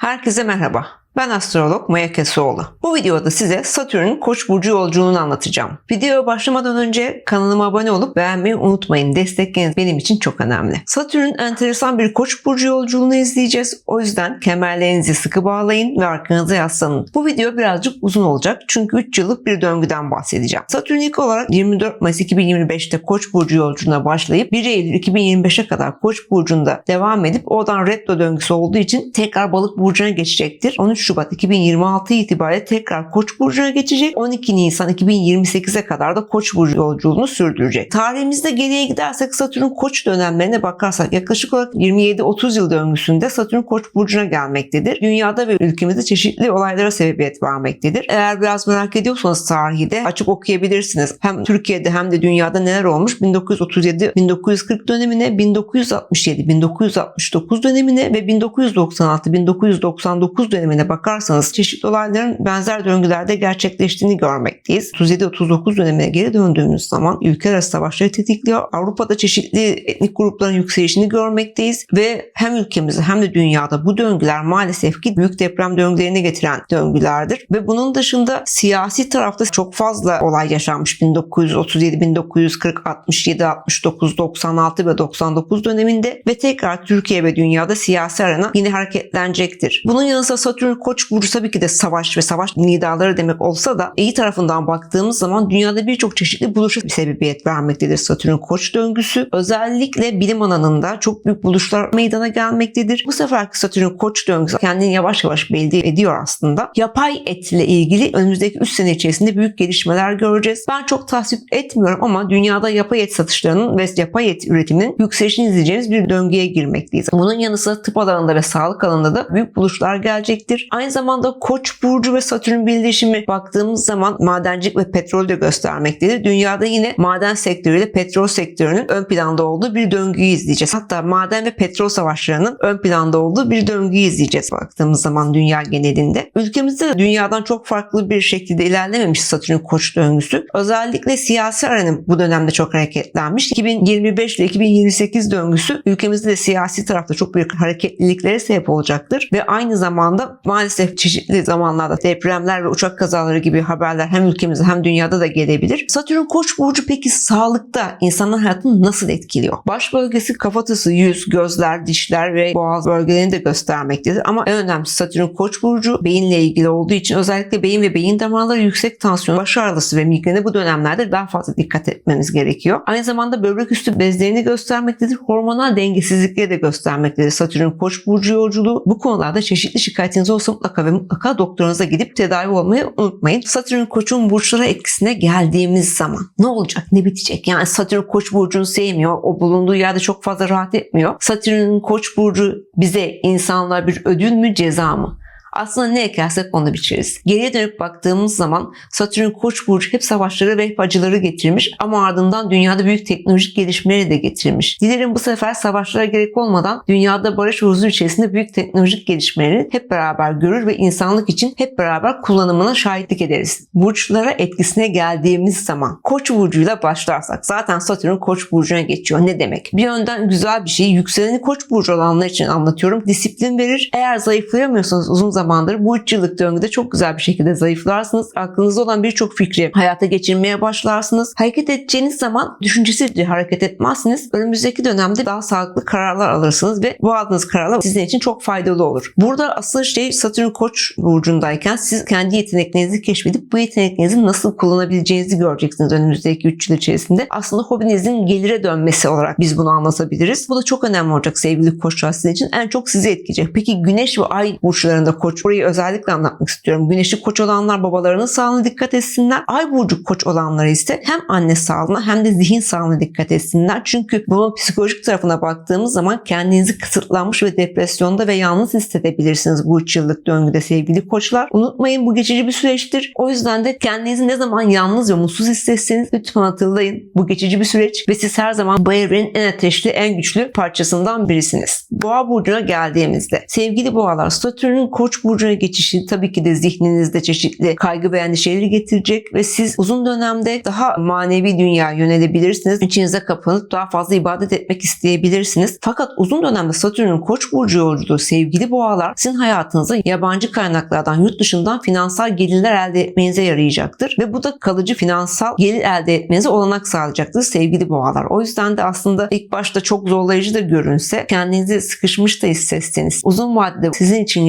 Herkese merhaba. Ben astrolog Maya Kesoğlu. Bu videoda size Satürn'ün Koç burcu yolculuğunu anlatacağım. Videoya başlamadan önce kanalıma abone olup beğenmeyi unutmayın. Destekleriniz benim için çok önemli. Satürn'ün enteresan bir Koç burcu yolculuğunu izleyeceğiz. O yüzden kemerlerinizi sıkı bağlayın ve arkanıza yaslanın. Bu video birazcık uzun olacak çünkü 3 yıllık bir döngüden bahsedeceğim. Satürn ilk olarak 24 Mayıs 2025'te Koç burcu yolculuğuna başlayıp 1 Eylül 2025'e kadar Koç burcunda devam edip oradan retro döngüsü olduğu için tekrar Balık burcuna geçecektir. 13 Şubat 2026 itibariyle tekrar Koç burcuna geçecek. 12 Nisan 2028'e kadar da Koç burcu yolculuğunu sürdürecek. Tarihimizde geriye gidersek Satürn Koç dönemlerine bakarsak yaklaşık olarak 27-30 yıl döngüsünde Satürn Koç burcuna gelmektedir. Dünyada ve ülkemizde çeşitli olaylara sebebiyet vermektedir. Eğer biraz merak ediyorsanız tarihi de açıp okuyabilirsiniz. Hem Türkiye'de hem de dünyada neler olmuş 1937-1940 dönemine, 1967-1969 dönemine ve 1996-1999 dönemine bakarsanız çeşitli olayların benzer döngülerde gerçekleştiğini görmekteyiz. 37-39 dönemine geri döndüğümüz zaman ülke arası savaşları tetikliyor. Avrupa'da çeşitli etnik grupların yükselişini görmekteyiz ve hem ülkemizde hem de dünyada bu döngüler maalesef ki büyük deprem döngülerini getiren döngülerdir. Ve bunun dışında siyasi tarafta çok fazla olay yaşanmış 1937, 1940, 67, 69, 96 ve 99 döneminde ve tekrar Türkiye ve dünyada siyasi arena yine hareketlenecektir. Bunun yanı sıra Satürn Koç burcu tabii ki de savaş ve savaş nidaları demek olsa da iyi tarafından baktığımız zaman dünyada birçok çeşitli buluşa sebebiyet vermektedir Satürn Koç döngüsü. Özellikle bilim alanında çok büyük buluşlar meydana gelmektedir. Bu seferki Satürn Koç döngüsü kendini yavaş yavaş belli ediyor aslında. Yapay etle ilgili önümüzdeki 3 sene içerisinde büyük gelişmeler göreceğiz. Ben çok tasvip etmiyorum ama dünyada yapay et satışlarının ve yapay et üretiminin yükselişini izleyeceğimiz bir döngüye girmekteyiz. Bunun yanı sıra tıp alanında ve sağlık alanında da büyük buluşlar gelecektir. Aynı zamanda Koç burcu ve Satürn birleşimi baktığımız zaman madencilik ve petrol de göstermektedir. Dünyada yine maden sektörüyle petrol sektörünün ön planda olduğu bir döngüyü izleyeceğiz. Hatta maden ve petrol savaşlarının ön planda olduğu bir döngüyü izleyeceğiz baktığımız zaman dünya genelinde. Ülkemizde dünyadan çok farklı bir şekilde ilerlememiş Satürn Koç döngüsü. Özellikle siyasi aranın bu dönemde çok hareketlenmiş. 2025 ile 2028 döngüsü ülkemizde de siyasi tarafta çok büyük hareketliliklere sebep olacaktır ve aynı zamanda maalesef çeşitli zamanlarda depremler ve uçak kazaları gibi haberler hem ülkemizde hem dünyada da gelebilir. Satürn Koç burcu peki sağlıkta insanın hayatını nasıl etkiliyor? Baş bölgesi kafatası, yüz, gözler, dişler ve boğaz bölgelerini de göstermektedir. Ama en önemlisi Satürn Koç burcu beyinle ilgili olduğu için özellikle beyin ve beyin damarları yüksek tansiyon, baş ağrısı ve migreni bu dönemlerde daha fazla dikkat etmemiz gerekiyor. Aynı zamanda böbrek üstü bezlerini göstermektedir. Hormonal dengesizlikleri de göstermektedir. Satürn Koç burcu yolculuğu bu konularda çeşitli şikayetiniz olsa mutlaka ve mutlaka doktorunuza gidip tedavi olmayı unutmayın. Satürn Koç'un burçlara etkisine geldiğimiz zaman ne olacak, ne bitecek? Yani Satürn Koç burcunu sevmiyor, o bulunduğu yerde çok fazla rahat etmiyor. Satürn Koç burcu bize insanlar bir ödül mü, ceza mı? Aslında ne ekersek onu biçeriz. Geriye dönüp baktığımız zaman Satürn Koç burcu hep savaşları ve hep acıları getirmiş ama ardından dünyada büyük teknolojik gelişmeleri de getirmiş. Dilerim bu sefer savaşlara gerek olmadan dünyada barış ve huzur içerisinde büyük teknolojik gelişmeleri hep beraber görür ve insanlık için hep beraber kullanımına şahitlik ederiz. Burçlara etkisine geldiğimiz zaman Koç burcuyla başlarsak zaten Satürn Koç burcuna geçiyor. Ne demek? Bir yönden güzel bir şey. Yükseleni Koç burcu olanlar için anlatıyorum. Disiplin verir. Eğer zayıflayamıyorsanız uzun zamandır bu 3 yıllık döngüde çok güzel bir şekilde zayıflarsınız. Aklınızda olan birçok fikri hayata geçirmeye başlarsınız. Hareket edeceğiniz zaman düşüncesiz hareket etmezsiniz. Önümüzdeki dönemde daha sağlıklı kararlar alırsınız ve bu aldığınız kararlar sizin için çok faydalı olur. Burada asıl şey Satürn Koç burcundayken siz kendi yeteneklerinizi keşfedip bu yeteneklerinizi nasıl kullanabileceğinizi göreceksiniz önümüzdeki 3 yıl içerisinde. Aslında hobinizin gelire dönmesi olarak biz bunu anlatabiliriz. Bu da çok önemli olacak sevgili koçlar sizin için. En çok sizi etkileyecek. Peki güneş ve ay burçlarında koç burayı özellikle anlatmak istiyorum. Güneşi koç olanlar babalarının sağlığına dikkat etsinler. Ay burcu koç olanlar ise hem anne sağlığına hem de zihin sağlığına dikkat etsinler. Çünkü bunun psikolojik tarafına baktığımız zaman kendinizi kısıtlanmış ve depresyonda ve yalnız hissedebilirsiniz bu 3 yıllık döngüde sevgili koçlar. Unutmayın bu geçici bir süreçtir. O yüzden de kendinizi ne zaman yalnız ve mutsuz hissetseniz lütfen hatırlayın. Bu geçici bir süreç ve siz her zaman bu evrenin en ateşli, en güçlü parçasından birisiniz. Boğa burcuna geldiğimizde sevgili boğalar Satürn'ün koç Koç burcuna geçişi tabii ki de zihninizde çeşitli kaygı ve endişeleri getirecek ve siz uzun dönemde daha manevi dünya yönelebilirsiniz. İçinize kapanıp daha fazla ibadet etmek isteyebilirsiniz. Fakat uzun dönemde Satürn'ün Koç burcu yolculuğu sevgili boğalar sizin hayatınıza yabancı kaynaklardan yurt dışından finansal gelirler elde etmenize yarayacaktır ve bu da kalıcı finansal gelir elde etmenize olanak sağlayacaktır sevgili boğalar. O yüzden de aslında ilk başta çok zorlayıcı da görünse kendinizi sıkışmış da hissetseniz uzun vadede sizin için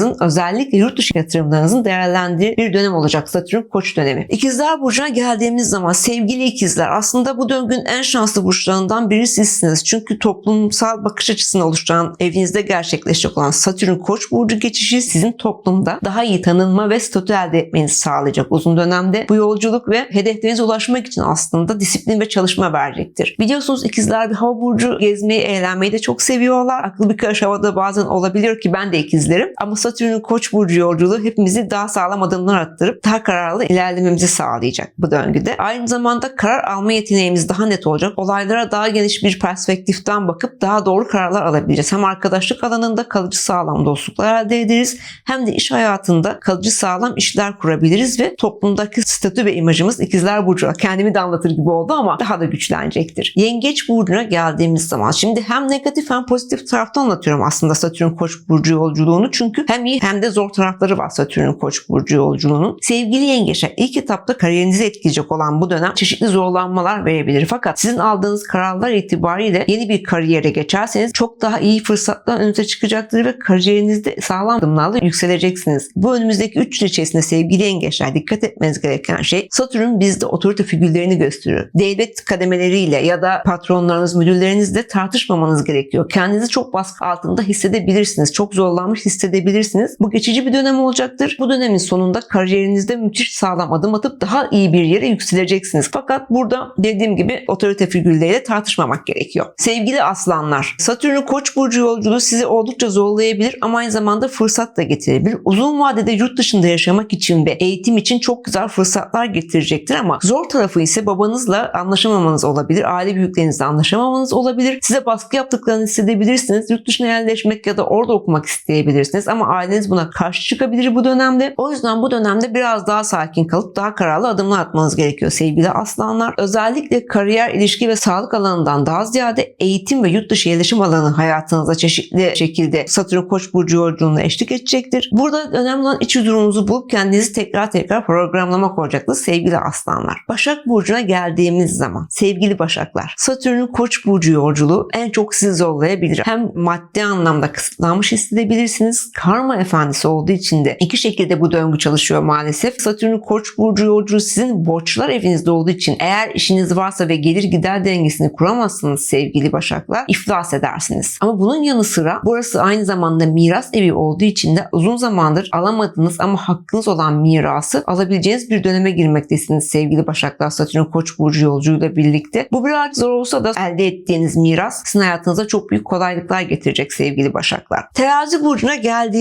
yatırımlarınızın özellikle yurt dışı yatırımlarınızın değerlendiği bir dönem olacak Satürn Koç dönemi. İkizler Burcu'na geldiğimiz zaman sevgili ikizler aslında bu döngünün en şanslı burçlarından biri sizsiniz. Çünkü toplumsal bakış açısını oluşturan evinizde gerçekleşecek olan Satürn Koç burcu geçişi sizin toplumda daha iyi tanınma ve statü elde etmenizi sağlayacak uzun dönemde. Bu yolculuk ve hedeflerinize ulaşmak için aslında disiplin ve çalışma verecektir. Biliyorsunuz ikizler bir hava burcu gezmeyi, eğlenmeyi de çok seviyorlar. Aklı bir karış havada bazen olabiliyor ki ben de ikizlerim. Ama Satürn'ün Koç burcu yolculuğu hepimizi daha sağlam adımlar attırıp daha kararlı ilerlememizi sağlayacak bu döngüde. Aynı zamanda karar alma yeteneğimiz daha net olacak. Olaylara daha geniş bir perspektiften bakıp daha doğru kararlar alabileceğiz. Hem arkadaşlık alanında kalıcı sağlam dostluklar elde ederiz hem de iş hayatında kalıcı sağlam işler kurabiliriz ve toplumdaki statü ve imajımız ikizler burcu kendimi de anlatır gibi oldu ama daha da güçlenecektir. Yengeç burcuna geldiğimiz zaman şimdi hem negatif hem pozitif taraftan anlatıyorum aslında Satürn Koç burcu yolculuğunu çünkü hem iyi hem de zor tarafları var Satürn Koç burcu yolculuğunun. Sevgili yengeçler ilk etapta kariyerinizi etkileyecek olan bu dönem çeşitli zorlanmalar verebilir fakat sizin aldığınız kararlar itibariyle yeni bir kariyere geçerseniz çok daha iyi fırsatlar önünüze çıkacaktır ve kariyerinizde sağlam adımlarla yükseleceksiniz. Bu önümüzdeki 3 yıl içerisinde sevgili yengeçler dikkat etmeniz gereken şey Satürn bizde otorite figürlerini gösteriyor. Devlet kademeleriyle ya da patronlarınız, müdürlerinizle tartışmamanız gerekiyor. Kendinizi çok baskı altında hissedebilirsiniz. Çok zorlanmış hissedebilirsiniz. Bu geçici bir dönem olacaktır. Bu dönemin sonunda kariyerinizde müthiş sağlam adım atıp daha iyi bir yere yükseleceksiniz. Fakat burada dediğim gibi otorite figürleriyle tartışmamak gerekiyor. Sevgili aslanlar, Satürn'ün Koç burcu yolculuğu sizi oldukça zorlayabilir ama aynı zamanda fırsat da getirebilir. Uzun vadede yurt dışında yaşamak için ve eğitim için çok güzel fırsatlar getirecektir ama zor tarafı ise babanızla anlaşamamanız olabilir. Aile büyüklerinizle anlaşamamanız olabilir. Size baskı yaptıklarını hissedebilirsiniz. Yurt dışına yerleşmek ya da orada okumak isteyebilirsiniz ama aileniz buna karşı çıkabilir bu dönemde. O yüzden bu dönemde biraz daha sakin kalıp daha kararlı adımlar atmanız gerekiyor sevgili aslanlar. Özellikle kariyer, ilişki ve sağlık alanından daha ziyade eğitim ve yurt dışı yerleşim alanı hayatınıza çeşitli şekilde Satürn Koç burcu yolculuğuna eşlik edecektir. Burada önemli olan iç huzurunuzu bulup kendinizi tekrar tekrar programlamak olacaktır sevgili aslanlar. Başak burcuna geldiğimiz zaman sevgili başaklar Satürn'ün Koç burcu yolculuğu en çok sizi zorlayabilir. Hem maddi anlamda kısıtlanmış hissedebilirsiniz. Karma efendisi olduğu için de iki şekilde bu döngü çalışıyor maalesef. Satürn'ün Koç burcu yolculuğu sizin borçlar evinizde olduğu için eğer işiniz varsa ve gelir gider dengesini kuramazsınız sevgili başaklar iflas edersiniz. Ama bunun yanı sıra burası aynı zamanda miras evi olduğu için de uzun zamandır alamadığınız ama hakkınız olan mirası alabileceğiniz bir döneme girmektesiniz sevgili başaklar Satürn Koç burcu yolculuğuyla birlikte. Bu biraz zor olsa da elde ettiğiniz miras sizin hayatınıza çok büyük kolaylıklar getirecek sevgili başaklar. Terazi burcuna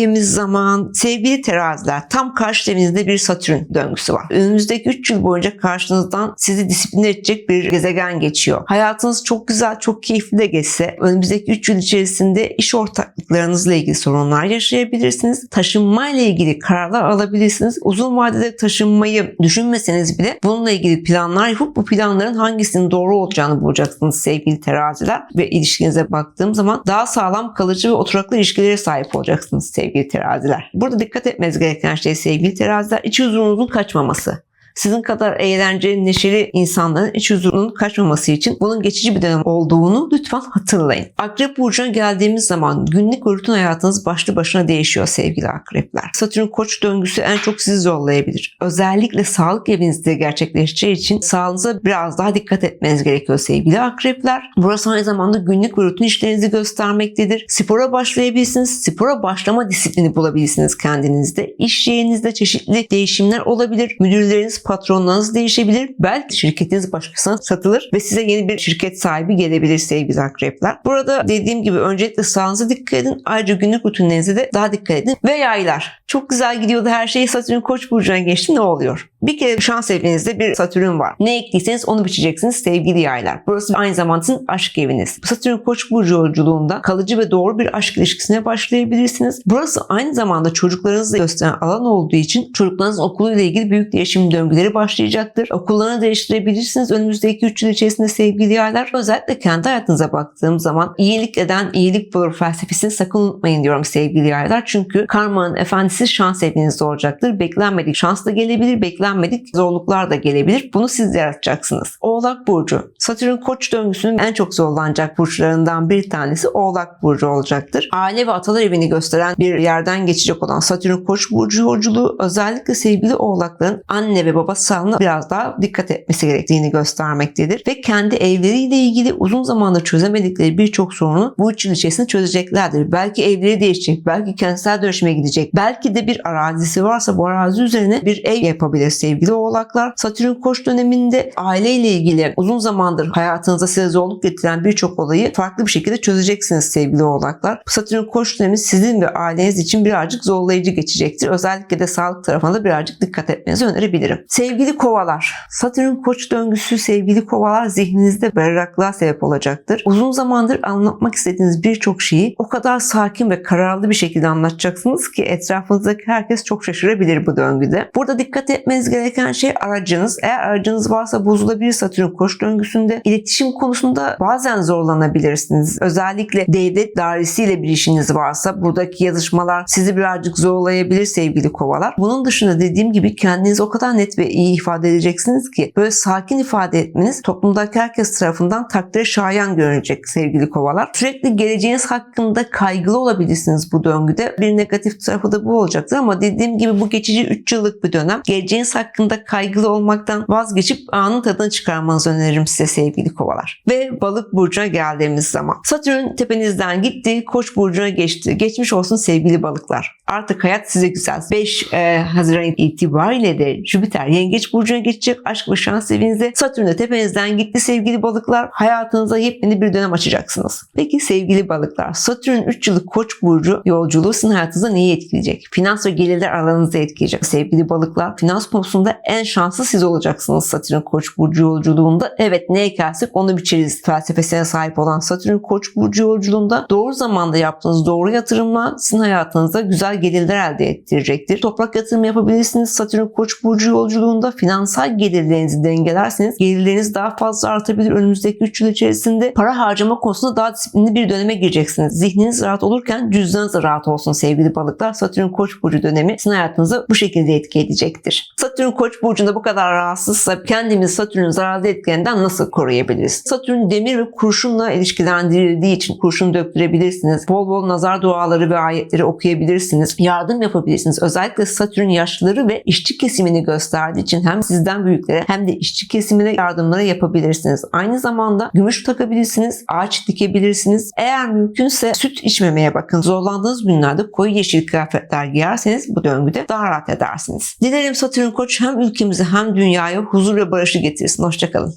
geldiğimiz zaman sevgili teraziler tam karşı evinizde bir Satürn döngüsü var. Önümüzdeki 3 yıl boyunca karşınızdan sizi disipline edecek bir gezegen geçiyor. Hayatınız çok güzel, çok keyifli de geçse önümüzdeki 3 yıl içerisinde iş ortaklıklarınızla ilgili sorunlar yaşayabilirsiniz. Taşınma ile ilgili kararlar alabilirsiniz. Uzun vadede taşınmayı düşünmeseniz bile bununla ilgili planlar yapıp bu planların hangisinin doğru olacağını bulacaksınız sevgili teraziler ve ilişkinize baktığım zaman daha sağlam kalıcı ve oturaklı ilişkilere sahip olacaksınız sevgili teraziler. Burada dikkat etmeniz gereken şey sevgili teraziler iç huzurunuzun kaçmaması sizin kadar eğlenceli, neşeli insanların iç huzurunun kaçmaması için bunun geçici bir dönem olduğunu lütfen hatırlayın. Akrep burcuna geldiğimiz zaman günlük rutin hayatınız başlı başına değişiyor sevgili akrepler. Satürn koç döngüsü en çok sizi zorlayabilir. Özellikle sağlık evinizde gerçekleşeceği için sağlığınıza biraz daha dikkat etmeniz gerekiyor sevgili akrepler. Burası aynı zamanda günlük rutin işlerinizi göstermektedir. Spora başlayabilirsiniz. Spora başlama disiplini bulabilirsiniz kendinizde. İş yerinizde çeşitli değişimler olabilir. Müdürleriniz patronlarınız değişebilir. Belki şirketiniz başkasına satılır ve size yeni bir şirket sahibi gelebilir sevgili akrepler. Burada dediğim gibi öncelikle sağlığınıza dikkat edin. Ayrıca günlük rutinlerinize de daha dikkat edin. Ve yaylar. Çok güzel gidiyordu her şey Satürn Koç burcuna geçti ne oluyor? Bir kere şans evinizde bir Satürn var. Ne ektiyseniz onu biçeceksiniz sevgili yaylar. Burası aynı zamanda sizin aşk eviniz. Satürn Koç burcu yolculuğunda kalıcı ve doğru bir aşk ilişkisine başlayabilirsiniz. Burası aynı zamanda çocuklarınızla gösteren alan olduğu için çocuklarınızın okuluyla ilgili büyük değişim döngüleri başlayacaktır. Okullarını değiştirebilirsiniz önümüzdeki 3 yıl içerisinde sevgili yaylar. Özellikle kendi hayatınıza baktığım zaman iyilik eden iyilik bulur felsefesini sakın unutmayın diyorum sevgili yaylar. Çünkü karmanın efendisi şans evinizde olacaktır. Beklenmedik şans da gelebilir, beklenmedik zorluklar da gelebilir. Bunu siz yaratacaksınız. Oğlak Burcu. Satürn Koç döngüsünün en çok zorlanacak burçlarından bir tanesi Oğlak Burcu olacaktır. Aile ve atalar evini gösteren bir yerden geçecek olan Satürn Koç Burcu yolculuğu özellikle sevgili Oğlakların anne ve baba sağlığına biraz daha dikkat etmesi gerektiğini göstermektedir. Ve kendi evleriyle ilgili uzun zamandır çözemedikleri birçok sorunu bu üç yıl içerisinde çözeceklerdir. Belki evleri değişecek, belki kentsel dönüşüme gidecek, belki de bir arazisi varsa bu arazi üzerine bir ev yapabilir sevgili Oğlaklar. Satürn Koç döneminde aileyle ilgili uzun zamandır hayatınıza size zorluk getiren birçok olayı farklı bir şekilde çözeceksiniz sevgili oğlaklar. Satürn koç dönemi sizin ve aileniz için birazcık zorlayıcı geçecektir. Özellikle de sağlık tarafına da birazcık dikkat etmenizi önerebilirim. Sevgili kovalar. Satürn koç döngüsü sevgili kovalar zihninizde berraklığa sebep olacaktır. Uzun zamandır anlatmak istediğiniz birçok şeyi o kadar sakin ve kararlı bir şekilde anlatacaksınız ki etrafınızdaki herkes çok şaşırabilir bu döngüde. Burada dikkat etmeniz gereken şey aracınız. Eğer aracınız varsa bozulabilir Satürn koç döngüsünde. İletişim konusunda bazen zorlanabilirsiniz. Özellikle devlet dairesiyle bir işiniz varsa buradaki yazışmalar sizi birazcık zorlayabilir sevgili kovalar. Bunun dışında dediğim gibi kendinizi o kadar net ve iyi ifade edeceksiniz ki böyle sakin ifade etmeniz toplumdaki herkes tarafından takdire şayan görünecek sevgili kovalar. Sürekli geleceğiniz hakkında kaygılı olabilirsiniz bu döngüde. Bir negatif tarafı da bu olacaktır ama dediğim gibi bu geçici 3 yıllık bir dönem. Geleceğiniz hakkında kaygılı olmaktan vazgeçip anın tadını çıkarmanızı öneririm size sevgili kovalar. Ve balık burcuna geldiğimiz zaman. Satürn tepenizden gitti, koç burcuna geçti. Geçmiş olsun sevgili balıklar. Artık hayat size güzel. 5 e, Haziran itibariyle de Jüpiter yengeç burcuna geçecek. Aşk ve şans evinizde. Satürn de tepenizden gitti sevgili balıklar. Hayatınıza yepyeni bir dönem açacaksınız. Peki sevgili balıklar, Satürn 3 yıllık koç burcu yolculuğu sizin hayatınızda neyi etkileyecek? Finans ve gelirler alanınızı etkileyecek. Sevgili balıklar, finans konusunda en şanslı siz olacaksınız Satürn koç burcu yolculuğunda. Evet ne ekersek onu biçeriz felsefesine sahip olan Satürn koç burcu yolculuğunda doğru zamanda yaptığınız doğru yatırımlar sizin hayatınızda güzel gelirler elde ettirecektir. Toprak yatırım yapabilirsiniz Satürn koç burcu yolculuğunda finansal gelirlerinizi dengelerseniz gelirleriniz daha fazla artabilir önümüzdeki 3 yıl içerisinde. Para harcama konusunda daha disiplinli bir döneme gireceksiniz. Zihniniz rahat olurken cüzdanınız da rahat olsun sevgili balıklar. Satürn koç burcu dönemi sizin hayatınızı bu şekilde etki edecektir. Satürn koç burcunda bu kadar rahatsızsa kendimizi Satürn'ün zararlı etkilerinden nasıl koruyabiliriz? Satürn demir ve kurşunla ilişkilendirildiği için kurşun döktürebilirsiniz. Bol bol nazar duaları ve ayetleri okuyabilirsiniz. Yardım yapabilirsiniz. Özellikle Satürn yaşlıları ve işçi kesimini gösterdiği için hem sizden büyüklere hem de işçi kesimine yardımları yapabilirsiniz. Aynı zamanda gümüş takabilirsiniz, ağaç dikebilirsiniz. Eğer mümkünse süt içmemeye bakın. Zorlandığınız günlerde koyu yeşil kıyafetler giyerseniz bu döngüde daha rahat edersiniz. Dilerim Satürn Koç hem ülkemize hem dünyaya huzur ve barışı getirsin. Hoşçakalın.